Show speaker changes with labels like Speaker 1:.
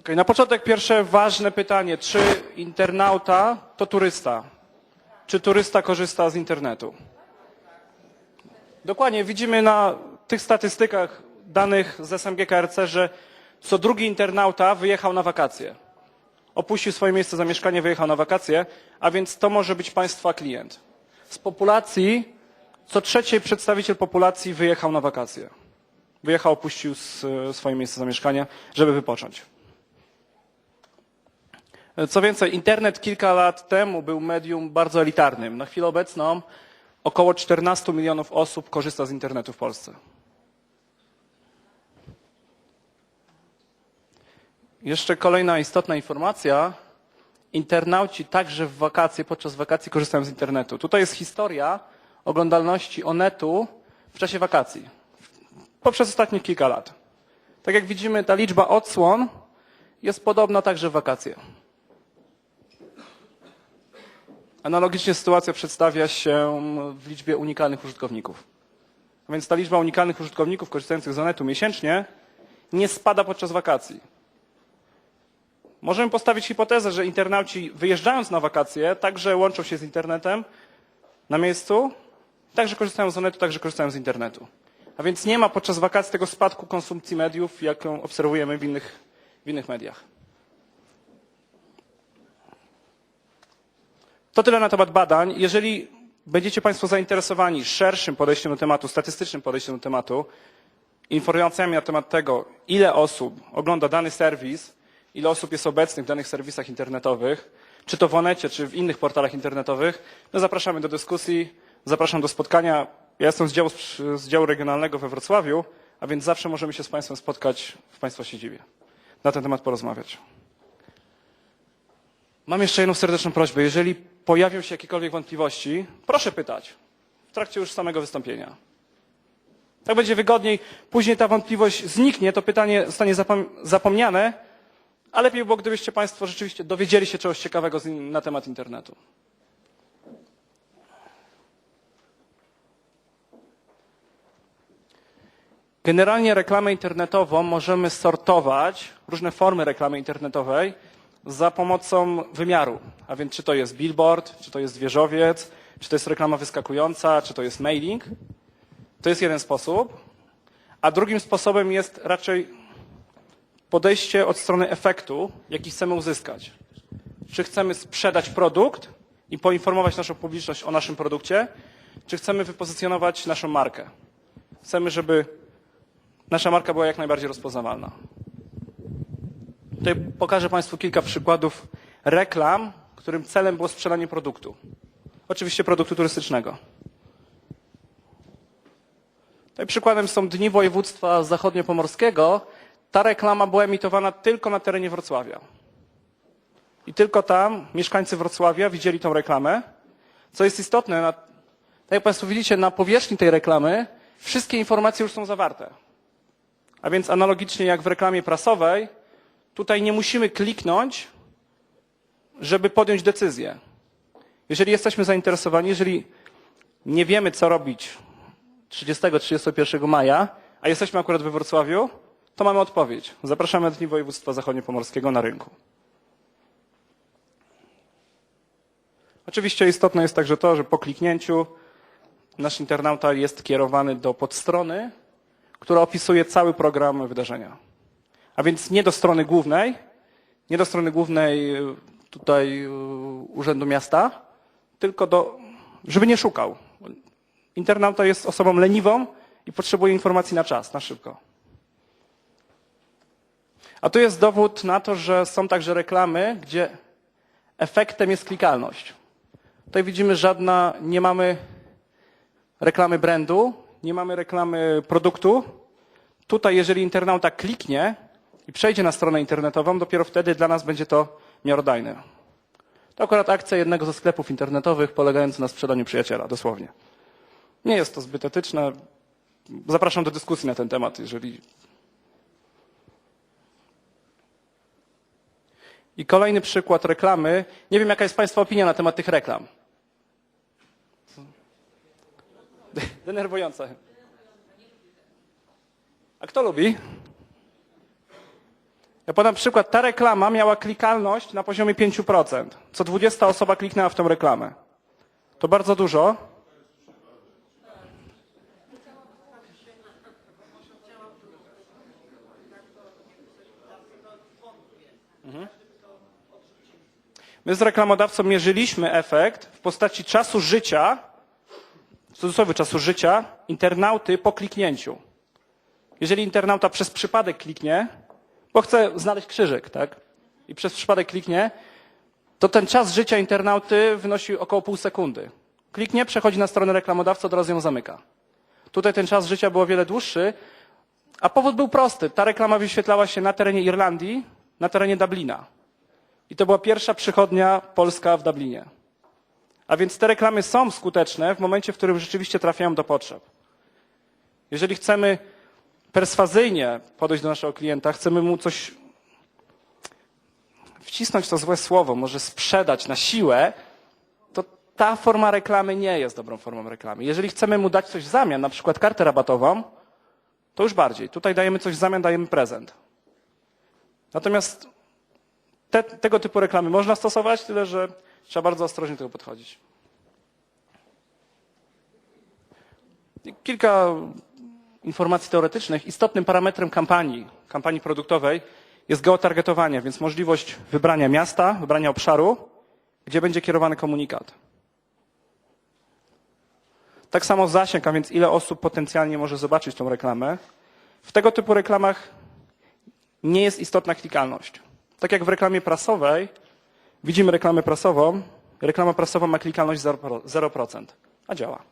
Speaker 1: Okej, na początek pierwsze ważne pytanie. Czy internauta to turysta? Czy turysta korzysta z internetu? Dokładnie, widzimy na tych statystykach danych z SMG KRC, że co drugi internauta wyjechał na wakacje. Opuścił swoje miejsce zamieszkania, wyjechał na wakacje, a więc to może być państwa klient. Z populacji co trzeci przedstawiciel populacji wyjechał na wakacje. Wyjechał, opuścił swoje miejsce zamieszkania, żeby wypocząć. Co więcej, internet kilka lat temu był medium bardzo elitarnym. Na chwilę obecną około 14 milionów osób korzysta z internetu w Polsce. Jeszcze kolejna istotna informacja. Internauci także w wakacje, podczas wakacji korzystają z internetu. Tutaj jest historia oglądalności Onetu w czasie wakacji. Poprzez ostatnich kilka lat. Tak jak widzimy, ta liczba odsłon jest podobna także w wakacje. Analogicznie sytuacja przedstawia się w liczbie unikalnych użytkowników. A więc ta liczba unikalnych użytkowników korzystających z Onetu miesięcznie nie spada podczas wakacji. Możemy postawić hipotezę, że internauci wyjeżdżając na wakacje także łączą się z internetem na miejscu, także korzystają z Onetu, także korzystają z internetu. A więc nie ma podczas wakacji tego spadku konsumpcji mediów, jaką obserwujemy w innych, w innych mediach. To tyle na temat badań. Jeżeli będziecie Państwo zainteresowani szerszym podejściem do tematu, statystycznym podejściem do tematu, informacjami na temat tego, ile osób ogląda dany serwis, ile osób jest obecnych w danych serwisach internetowych, czy to w Onecie, czy w innych portalach internetowych, no zapraszamy do dyskusji, zapraszam do spotkania. Ja jestem z działu, z działu regionalnego we Wrocławiu, a więc zawsze możemy się z Państwem spotkać w Państwa siedzibie, na ten temat porozmawiać. Mam jeszcze jedną serdeczną prośbę. Jeżeli pojawią się jakiekolwiek wątpliwości, proszę pytać w trakcie już samego wystąpienia. Tak będzie wygodniej. Później ta wątpliwość zniknie, to pytanie zostanie zapom- zapomniane, a lepiej było, gdybyście Państwo rzeczywiście dowiedzieli się czegoś ciekawego na temat internetu. Generalnie reklamę internetową możemy sortować, różne formy reklamy internetowej, za pomocą wymiaru. A więc czy to jest billboard, czy to jest wieżowiec, czy to jest reklama wyskakująca, czy to jest mailing. To jest jeden sposób. A drugim sposobem jest raczej podejście od strony efektu, jaki chcemy uzyskać. Czy chcemy sprzedać produkt i poinformować naszą publiczność o naszym produkcie, czy chcemy wypozycjonować naszą markę. Chcemy, żeby nasza marka była jak najbardziej rozpoznawalna. Tutaj pokażę Państwu kilka przykładów reklam, którym celem było sprzedanie produktu. Oczywiście produktu turystycznego. Tutaj przykładem są Dni Województwa Zachodniopomorskiego. Ta reklama była emitowana tylko na terenie Wrocławia. I tylko tam mieszkańcy Wrocławia widzieli tą reklamę. Co jest istotne, na, tak jak Państwo widzicie, na powierzchni tej reklamy wszystkie informacje już są zawarte. A więc analogicznie jak w reklamie prasowej, tutaj nie musimy kliknąć, żeby podjąć decyzję. Jeżeli jesteśmy zainteresowani, jeżeli nie wiemy, co robić 30-31 maja, a jesteśmy akurat we Wrocławiu, to mamy odpowiedź. Zapraszamy na Dni Województwa Zachodniopomorskiego na rynku. Oczywiście istotne jest także to, że po kliknięciu nasz internauta jest kierowany do podstrony, która opisuje cały program wydarzenia. A więc nie do strony głównej, nie do strony głównej tutaj y, Urzędu Miasta, tylko do, żeby nie szukał. Internauta jest osobą leniwą i potrzebuje informacji na czas, na szybko. A tu jest dowód na to, że są także reklamy, gdzie efektem jest klikalność. Tutaj widzimy żadna, nie mamy reklamy brandu, nie mamy reklamy produktu. Tutaj, jeżeli internauta kliknie i przejdzie na stronę internetową, dopiero wtedy dla nas będzie to miarodajne. To akurat akcja jednego ze sklepów internetowych polegająca na sprzedaniu przyjaciela, dosłownie. Nie jest to zbyt etyczne. Zapraszam do dyskusji na ten temat, jeżeli. I kolejny przykład reklamy. Nie wiem, jaka jest Państwa opinia na temat tych reklam. Denerwujące. A kto lubi? Ja podam przykład. Ta reklama miała klikalność na poziomie 5%. Co 20 osoba kliknęła w tą reklamę. To bardzo dużo. Mhm. My z reklamodawcą mierzyliśmy efekt w postaci czasu życia, w cudzysłowie czasu życia, internauty po kliknięciu. Jeżeli internauta przez przypadek kliknie, bo chce znaleźć krzyżyk, tak? I przez przypadek kliknie, to ten czas życia internauty wynosi około pół sekundy. Kliknie, przechodzi na stronę reklamodawcy, od razu ją zamyka. Tutaj ten czas życia był o wiele dłuższy, a powód był prosty. Ta reklama wyświetlała się na terenie Irlandii, na terenie Dublina. I to była pierwsza przychodnia polska w Dublinie. A więc te reklamy są skuteczne w momencie, w którym rzeczywiście trafiają do potrzeb. Jeżeli chcemy perswazyjnie podejść do naszego klienta, chcemy mu coś wcisnąć to złe słowo, może sprzedać na siłę, to ta forma reklamy nie jest dobrą formą reklamy. Jeżeli chcemy mu dać coś w zamian, na przykład kartę rabatową, to już bardziej. Tutaj dajemy coś w zamian, dajemy prezent. Natomiast te, tego typu reklamy można stosować, tyle że trzeba bardzo ostrożnie do tego podchodzić. Kilka informacji teoretycznych. Istotnym parametrem kampanii, kampanii produktowej jest geotargetowanie, więc możliwość wybrania miasta, wybrania obszaru, gdzie będzie kierowany komunikat. Tak samo zasięg, a więc ile osób potencjalnie może zobaczyć tą reklamę. W tego typu reklamach nie jest istotna klikalność. Tak jak w reklamie prasowej, widzimy reklamę prasową, reklama prasowa ma klikalność 0%, a działa.